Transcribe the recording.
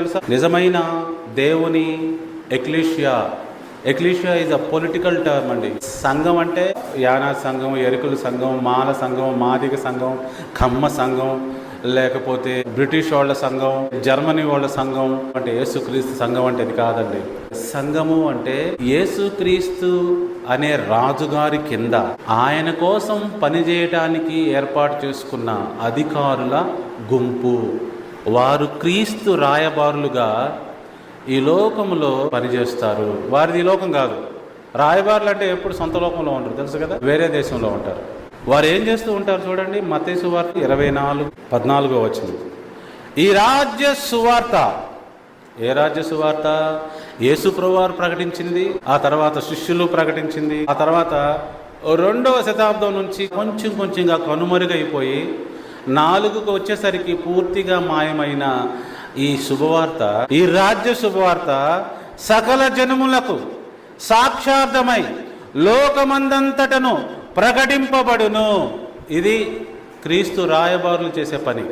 తెలుసా? నిజమైన దేవుని ecclesia. Ecclesia is a political term అండి. సంఘం అంటే యానా సంఘం ఎరుకుల సంఘం మాల సంఘం మాదిక సంఘం కమ్మ సంఘం లేకపోతే బ్రిటిష్ వాళ్ళ సంఘం జర్మనీ వాళ్ళ సంఘం అంటే యేసుక్రీస్తు సంఘం అంటే అది కాదండి. సంఘము అంటే యేసుక్రీస్తు అనే రాజుగారి కింద ఆయన కోసం పనిచేయడానికి ఏర్పాటు చేసుకున్న అధికారుల గుంపు. వారు క్రీస్తు రాయబారులుగా ఈ లోకంలో పనిచేస్తారు. వారిది ఈ లోకం కాదు. రాయబారులు అంటే ఎప్పుడు సొంత లోకంలో ఉంటారు తెలుసు కదా? వేరే దేశంలో ఉంటారు. వారు ఏం చేస్తూ ఉంటారు చూడండి? మతేసు వార్త ఇరవై నాలుగు పద్నాలుగో వచ్చింది ఈ రాజ్య సువార్త. ఏ రాజ్య సువార్త? యేసుప్రవారు ప్రకటించింది ఆ తర్వాత శిష్యులు ప్రకటించింది ఆ తర్వాత రెండవ శతాబ్దం నుంచి కొంచెం కొంచెంగా కనుమరుగైపోయి నాలుగుకు వచ్చేసరికి పూర్తిగా మాయమైన ఈ శుభవార్త ఈ రాజ్య శుభవార్త సకల జనములకు సాక్షార్థమై లోకమందంతటను ప్రకటింపబడును. ఇది క్రీస్తు రాయబారులు చేసే పని.